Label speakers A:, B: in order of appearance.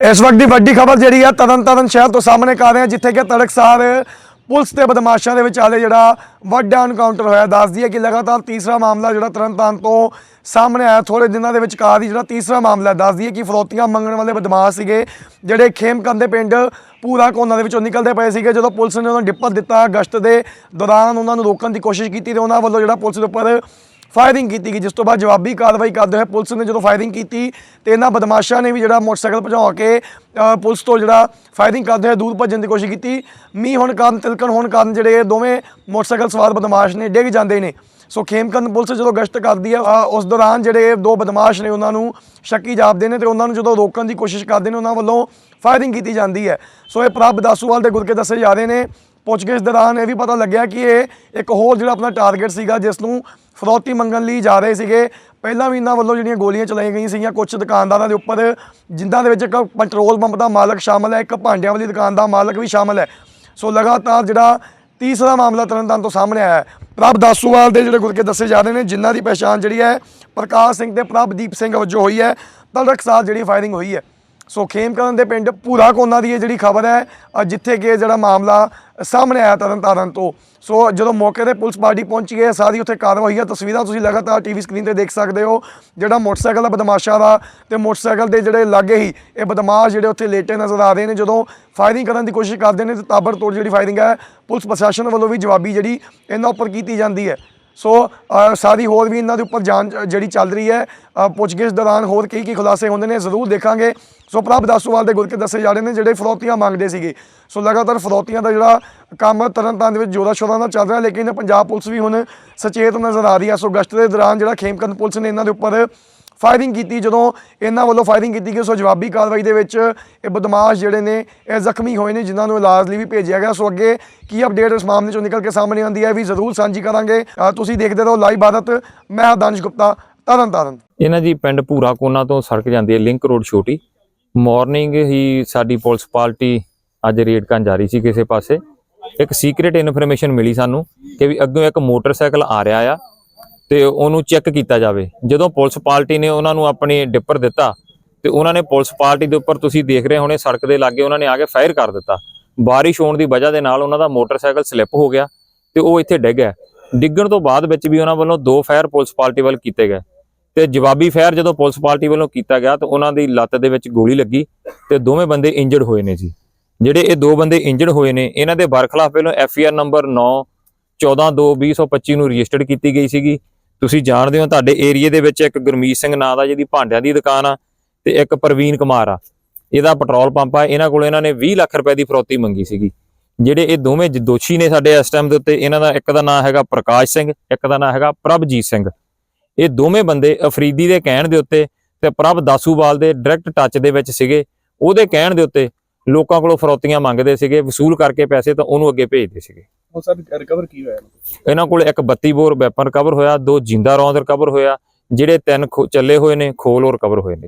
A: ਇਸ ਵਕਤ ਦੀ ਵੱਡੀ ਖਬਰ ਜਿਹੜੀ ਆ ਤਰਨਤਾਰਨ ਸ਼ਹਿਰ ਤੋਂ ਸਾਹਮਣੇ ਆ ਰਹੇ ਆ ਜਿੱਥੇ ਕਿ ਤੜਕਸਾਰ ਪੁਲਿਸ ਤੇ ਬਦਮਾਸ਼ਾਂ ਦੇ ਵਿਚਾਲੇ ਜਿਹੜਾ ਵੱਡਾ ਐਨਕਾਊਂਟਰ ਹੋਇਆ। ਦੱਸਦੀ ਹੈ ਕਿ ਲਗਾਤਾਰ ਤੀਸਰਾ ਮਾਮਲਾ ਜਿਹੜਾ ਤਰਨਤਾਰਨ ਤੋਂ ਸਾਹਮਣੇ ਆਇਆ ਥੋੜੇ ਦਿਨਾਂ ਦੇ ਵਿਚਕਾਰ ਹੀ ਜਿਹੜਾ ਤੀਸਰਾ ਮਾਮਲਾ ਦੱਸਦੀ ਹੈ ਕਿ ਫਰੋਤੀਆਂ ਮੰਗਣ ਵਾਲੇ ਬਦਮਾਸ਼ ਸੀਗੇ, ਜਿਹੜੇ ਖੇਮਕੰਦ ਦੇ ਪਿੰਡ ਪੂਰਾ ਕੋਨਾ ਦੇ ਵਿੱਚੋਂ ਨਿਕਲਦੇ ਪਏ ਸੀਗੇ, ਜਦੋਂ ਪੁਲਿਸ ਨੇ ਉਹਨਾਂ ਨੂੰ ਡਿੱਪਰ ਦਿੱਤਾ। ਗਸ਼ਤ ਦੇ ਦੌਰਾਨ ਉਹਨਾਂ ਨੂੰ ਰੋਕਣ ਦੀ ਕੋਸ਼ਿਸ਼ ਕੀਤੀ ਤੇ ਉਹਨਾਂ ਵੱਲੋਂ ਜਿਹੜਾ ਪੁਲਿਸ ਦੇ ਉੱਪਰ ਫਾਇਰਿੰਗ ਕੀਤੀ ਗਈ, ਜਿਸ ਤੋਂ ਬਾਅਦ ਜਵਾਬੀ ਕਾਰਵਾਈ ਕਰਦੇ ਹੋਏ ਪੁਲਿਸ ਨੇ ਜਦੋਂ ਫਾਇਰਿੰਗ ਕੀਤੀ ਤੇ ਇਹਨਾਂ ਬਦਮਾਸ਼ਾਂ ਨੇ ਵੀ ਜਿਹੜਾ ਮੋਟਰਸਾਈਕਲ ਭਜਾ ਕੇ ਪੁਲਿਸ ਤੋਂ ਜਿਹੜਾ ਫਾਇਰਿੰਗ ਕਰਦੇ ਹੋਏ ਦੂਰ ਭੱਜਣ ਦੀ ਕੋਸ਼ਿਸ਼ ਕੀਤੀ। ਮੀਂਹ ਹੋਣ ਕਾਰਨ, ਤਿਲਕਣ ਹੋਣ ਕਾਰਨ ਜਿਹੜੇ ਦੋਵੇਂ ਮੋਟਰਸਾਈਕਲ ਸਵਾਰ ਬਦਮਾਸ਼ ਨੇ ਡਿੱਗ ਜਾਂਦੇ ਨੇ। ਸੋ ਖੇਮਕੰਦ ਪੁਲਿਸ ਜਦੋਂ ਗਸ਼ਤ ਕਰਦੀ ਹੈ ਉਸ ਦੌਰਾਨ ਜਿਹੜੇ ਦੋ ਬਦਮਾਸ਼ ਨੇ ਉਹਨਾਂ ਨੂੰ ਸ਼ੱਕੀ ਜਾਪਦੇ ਨੇ ਤੇ ਉਹਨਾਂ ਨੂੰ ਜਦੋਂ ਰੋਕਣ ਦੀ ਕੋਸ਼ਿਸ਼ ਕਰਦੇ ਨੇ, ਉਹਨਾਂ ਵੱਲੋਂ ਫਾਇਰਿੰਗ ਕੀਤੀ ਜਾਂਦੀ ਹੈ। ਸੋ ਇਹ ਪ੍ਰਭ ਦਾਸੂਵਾਲ ਦੇ ਗੁਰਕੇ ਦੱਸੇ ਜਾ ਰਹੇ ਨੇ। ਪੁੱਛਗਿੱਛ ਦੌਰਾਨ ਇਹ ਵੀ ਪਤਾ ਲੱਗਿਆ ਕਿ ਇਹ ਇੱਕ ਹੋਰ ਜਿਹੜਾ ਆਪਣਾ ਟਾਰਗੇਟ ਸੀਗਾ, ਜਿਸ ਨੂੰ ਫਰੌਤੀ ਮੰਗਣ ਲਈ ਜਾ ਰਹੇ ਸੀਗੇ। ਪਹਿਲਾਂ ਵੀ ਇਹਨਾਂ ਵੱਲੋਂ ਜਿਹੜੀਆਂ ਗੋਲੀਆਂ ਚਲਾਈਆਂ ਗਈਆਂ ਸੀਗੀਆਂ ਕੁਝ ਦੁਕਾਨਦਾਰਾਂ ਦੇ ਉੱਪਰ ਜਿਨ੍ਹਾਂ ਦੇ ਵਿੱਚ ਇੱਕ ਪੈਟਰੋਲ ਪੰਪ ਦਾ ਮਾਲਕ ਸ਼ਾਮਲ ਹੈ, ਇੱਕ ਭਾਂਡਿਆਂ ਵਾਲੀ ਦੁਕਾਨ ਦਾ ਮਾਲਕ ਵੀ ਸ਼ਾਮਲ ਹੈ। ਸੋ ਲਗਾਤਾਰ ਜਿਹੜਾ ਤੀਸਰਾ ਮਾਮਲਾ ਤਰਨਤਾਰਨ ਤੋਂ ਸਾਹਮਣੇ ਆਇਆ ਹੈ। ਪ੍ਰਭ ਦਾਸੂਵਾਲ ਦੇ ਜਿਹੜੇ ਗੁਰਕੇ ਦੱਸੇ ਜਾ ਰਹੇ ਨੇ, ਜਿਨ੍ਹਾਂ ਦੀ ਪਛਾਣ ਜਿਹੜੀ ਹੈ, ਪ੍ਰਕਾਸ਼ ਸਿੰਘ ਤੇ ਪ੍ਰਭਦੀਪ ਸਿੰਘ ਵਜੋਂ ਹੋਈ ਹੈ। ਤਲਰਕਸਾਰ ਜਿਹੜੀ ਫਾਇਰਿੰਗ ਹੋਈ ਹੈ। ਸੋ ਖੇਮਕਰਨ ਦੇ ਪਿੰਡ ਭੂਰਾ ਕੋਨਾ ਦੀ ਇਹ ਜਿਹੜੀ ਖਬਰ ਹੈ ਜਿੱਥੇ ਕਿ ਜਿਹੜਾ ਮਾਮਲਾ ਸਾਹਮਣੇ ਆਇਆ ਤਰਨਤਾਰਨ ਤੋਂ। ਸੋ ਜਦੋਂ ਮੌਕੇ ਤੇ ਪੁਲਿਸ ਪਾਰਟੀ ਪਹੁੰਚੀ ਹੈ, ਸਾਰੀ ਉੱਥੇ ਕਾਰਵਾਈ ਹੈ, ਤਸਵੀਰਾਂ ਤੁਸੀਂ ਲਗਾਤਾਰ ਟੀਵੀ ਸਕਰੀਨ ਤੇ ਦੇਖ ਸਕਦੇ ਹੋ, ਜਿਹੜਾ ਮੋਟਰਸਾਈਕਲ ਦਾ ਬਦਮਾਸ਼ਾ ਦਾ ਤੇ ਮੋਟਰਸਾਈਕਲ ਦੇ ਜਿਹੜੇ ਲਾਗੇ ਹੀ ਇਹ ਬਦਮਾਸ਼ ਜਿਹੜੇ ਉੱਥੇ ਲੇਟੇ ਨਜ਼ਰ ਆ ਰਹੇ ਨੇ। ਜਦੋਂ ਫਾਇਰਿੰਗ ਕਰਨ ਦੀ ਕੋਸ਼ਿਸ਼ ਕਰਦੇ ਨੇ ਤੇ ਤਾਬੜਤੋੜ ਜਿਹੜੀ ਫਾਇਰਿੰਗ ਹੈ, ਪੁਲਿਸ ਪ੍ਰਸ਼ਾਸਨ ਵੱਲੋਂ ਵੀ ਜਵਾਬੀ ਜਿਹੜੀ ਇਹਨਾਂ ਉੱਪਰ ਕੀਤੀ ਜਾਂਦੀ ਹੈ। ਸੋ ਸਾਰੀ ਹੋਰ ਵੀ ਇਹਨਾਂ ਦੇ ਉੱਪਰ ਜਾਂਚ ਜਿਹੜੀ ਚੱਲ ਰਹੀ ਹੈ ਪੁੱਛਗਿੱਛ ਦੌਰਾਨ ਹੋਰ ਕੀ ਕੀ ਖੁਲਾਸੇ ਹੁੰਦੇ ਨੇ, ਜ਼ਰੂਰ ਦੇਖਾਂਗੇ। ਸੋ ਪ੍ਰਭ ਦਾਸੂਵਾਲ ਦੇ ਗੁਰਕੇ ਦੱਸੇ ਜਾ ਰਹੇ ਨੇ, ਜਿਹੜੇ ਫਰੋਤੀਆਂ ਮੰਗਦੇ ਸੀਗੇ। ਸੋ ਲਗਾਤਾਰ ਫਰੋਤੀਆਂ ਦਾ ਜਿਹੜਾ ਕੰਮ ਤਰਨਤਾਰਨ ਦੇ ਵਿੱਚ ਜੋਰਾ ਸ਼ੋਰਾਂ ਨਾਲ ਚੱਲ ਰਿਹਾ, ਲੇਕਿਨ ਪੰਜਾਬ ਪੁਲਿਸ ਵੀ ਹੁਣ ਸਚੇਤ ਨਜ਼ਰ ਆ ਰਹੀ ਹੈ। ਸੋ ਗਸ਼ਤ ਦੇ ਦੌਰਾਨ ਜਿਹੜਾ ਖੇਮਕੰਦ ਪੁਲਿਸ ਨੇ ਇਹਨਾਂ ਦੇ ਉੱਪਰ ਫਾਇਰਿੰਗ ਕੀਤੀ, ਜਦੋਂ ਇਹਨਾਂ ਵੱਲੋਂ ਫਾਇਰਿੰਗ ਕੀਤੀ ਗਈ ਸੋ ਜਵਾਬੀ ਕਾਰਵਾਈ ਦੇ ਵਿੱਚ ਇਹ ਬਦਮਾਸ਼ ਜਿਹੜੇ ਨੇ, ਇਹ ਜ਼ਖਮੀ ਹੋਏ ਨੇ, ਜਿਨ੍ਹਾਂ ਨੂੰ ਇਲਾਜ ਲਈ ਵੀ ਭੇਜਿਆ ਗਿਆ। ਸੋ ਅੱਗੇ ਕੀ ਅਪਡੇਟ ਇਸ ਮਾਮਲੇ ਚੋਂ ਨਿਕਲ ਕੇ ਸਾਹਮਣੇ ਆਉਂਦੀ ਹੈ ਵੀ ਜ਼ਰੂਰ ਸਾਂਝੀ ਕਰਾਂਗੇ। ਤੁਸੀਂ ਦੇਖਦੇ ਰਹੋ ਲਾਈਵ ਭਾਰਤ ਮੈਂ ਹਾਂ ਦਾਨਿਸ਼ ਗੁਪਤਾ, ਤਰਨ ਤਾਰਨ।
B: ਇਹਨਾਂ ਦੀ ਪਿੰਡ ਭੂਰਾ ਕੋਨਾ ਤੋਂ ਸੜਕ ਜਾਂਦੀ ਹੈ, ਲਿੰਕ ਰੋਡ ਛੋਟੀ। ਮਾਰਨਿੰਗ ਹੀ ਸਾਡੀ ਪੁਲਿਸ ਪਾਰਟੀ ਅੱਜ ਰੇਡ ਕਰਨ ਜਾ ਰਹੀ ਸੀ ਕਿਸੇ ਪਾਸੇ। ਇੱਕ ਸੀਕ੍ਰੀਟ ਇਨਫੋਰਮੇਸ਼ਨ ਮਿਲੀ ਸਾਨੂੰ ਕਿ ਵੀ ਅੱਗੋਂ ਇੱਕ ਮੋਟਰਸਾਈਕਲ ਆ ਰਿਹਾ ਆ। ਤੇ ਉਹਨੂੰ ਚੈੱਕ ਕੀਤਾ ਜਾਵੇ। ਜਦੋਂ ਪੁਲਿਸ ਪਾਰਟੀ ਨੇ ਉਹਨਾਂ ਨੂੰ ਆਪਣੇ ਡਿੱਪਰ ਦਿੱਤਾ ਤੇ ਉਹਨਾਂ ਨੇ ਪੁਲਿਸ ਪਾਰਟੀ ਦੇ ਉੱਪਰ ਤੁਸੀਂ ਦੇਖ ਰਹੇ ਹੋਣੇ, ਸੜਕ ਦੇ ਲਾਗੇ ਉਹਨਾਂ ਨੇ ਆ ਕੇ ਫਾਇਰ ਕਰ ਦਿੱਤਾ। ਬਾਰਿਸ਼ ਹੋਣ ਦੀ ਵਜ੍ਹਾ ਦੇ ਨਾਲ ਉਹਨਾਂ ਦਾ ਮੋਟਰਸਾਈਕਲ ਸਲਿੱਪ ਹੋ ਗਿਆ ਤੇ ਉਹ ਇੱਥੇ ਡਿੱਗ ਗਿਆ ਡਿੱਗਣ ਤੋਂ ਬਾਅਦ ਵਿੱਚ ਵੀ ਉਹਨਾਂ ਵੱਲੋਂ ਦੋ ਫਾਇਰ ਪੁਲਿਸ ਪਾਰਟੀ ਵੱਲ ਕੀਤੇ ਗਏ। ਤੇ ਜਵਾਬੀ ਫਾਇਰ ਜਦੋਂ ਪੁਲਿਸ ਪਾਰਟੀ ਵੱਲੋਂ ਕੀਤਾ ਗਿਆ ਤਾਂ ਉਹਨਾਂ ਦੀ ਲੱਤ ਦੇ ਵਿੱਚ ਗੋਲੀ ਲੱਗੀ ਤੇ ਦੋਵੇਂ ਬੰਦੇ ਇੰਜਰਡ ਹੋਏ ਨੇ ਜੀ। ਜਿਹੜੇ ਇਹ ਦੋ ਬੰਦੇ ਇੰਜਰਡ ਹੋਏ ਨੇ, ਇਹਨਾਂ ਦੇ ਬਰਖਲਾਫ ਪਹਿਲਾਂ ਐਫ ਆਰ ਨੰਬਰ 9 14/2/2025 ਨੂੰ ਰਜਿਸਟਰਡ ਕੀਤੀ ਗਈ ਸੀਗੀ। ਤੁਸੀਂ ਜਾਣਦੇ ਹੋ ਤੁਹਾਡੇ ਏਰੀਏ ਦੇ ਵਿੱਚ ਇੱਕ ਗੁਰਮੀਤ ਸਿੰਘ ਨਾਂ ਦਾ ਜਿਹਦੀ ਭਾਂਡਿਆਂ ਦੀ ਦੁਕਾਨ ਆ ਤੇ ਇੱਕ ਪ੍ਰਵੀਨ ਕੁਮਾਰ ਆ। ਇਹਦਾ ਪੈਟਰੋਲ ਪੰਪ ਆ। ਇਹਨਾਂ ਕੋਲ ਇਹਨਾਂ ਨੇ 20 ਲੱਖ ਰੁਪਏ ਦੀ ਫਰੋਤੀ ਮੰਗੀ ਸੀਗੀ। ਜਿਹੜੇ ਇਹ ਦੋਵੇਂ ਦੋਸ਼ੀ ਨੇ ਸਾਡੇ ਇਸ ਟਾਈਮ ਦੇ ਉੱਤੇ, ਇਹਨਾਂ ਦਾ ਇੱਕ ਦਾ ਨਾਮ ਹੈਗਾ ਪ੍ਰਕਾਸ਼ ਸਿੰਘ, ਇੱਕ ਦਾ ਨਾਮ ਹੈਗਾ ਪ੍ਰਭਜੀਤ ਸਿੰਘ। ਇਹ ਦੋਵੇਂ ਬੰਦੇ ਅਫਰੀਦੀ ਦੇ ਕਹਿਣ ਦੇ ਉੱਤੇ ਤੇ ਪ੍ਰਭ ਦਾਸੂਵਾਲ ਦੇ ਡਾਇਰੈਕਟ ਟੱਚ ਦੇ ਵਿੱਚ ਸੀਗੇ। ਉਹਦੇ ਕਹਿਣ ਦੇ ਉੱਤੇ ਲੋਕਾਂ ਕੋਲੋਂ ਫਰੋਤੀਆਂ ਮੰਗਦੇ ਸੀਗੇ, ਵਸੂਲ ਕਰਕੇ ਪੈਸੇ ਤਾਂ ਉਹਨੂੰ ਅੱਗੇ ਭੇਜਦੇ ਸੀਗੇ।
C: ਉਹ ਸਰ ਰਿਕਵਰ ਕੀ ਹੋਇਆ?
B: ਇਹਨਾਂ ਕੋਲ ਇੱਕ 32 ਬੋਰ ਵੈਪਨ ਰਿਕਵਰ ਹੋਇਆ, ਦੋ ਜਿੰਦਾ ਰੌਂਦ ਰਿਕਵਰ ਹੋਇਆ, ਜਿਹੜੇ ਤਿੰਨ ਚੱਲੇ ਹੋਏ ਨੇ, ਖੋਲ ਹੋਰ ਰਿਕਵਰ ਹੋਏ ਨੇ।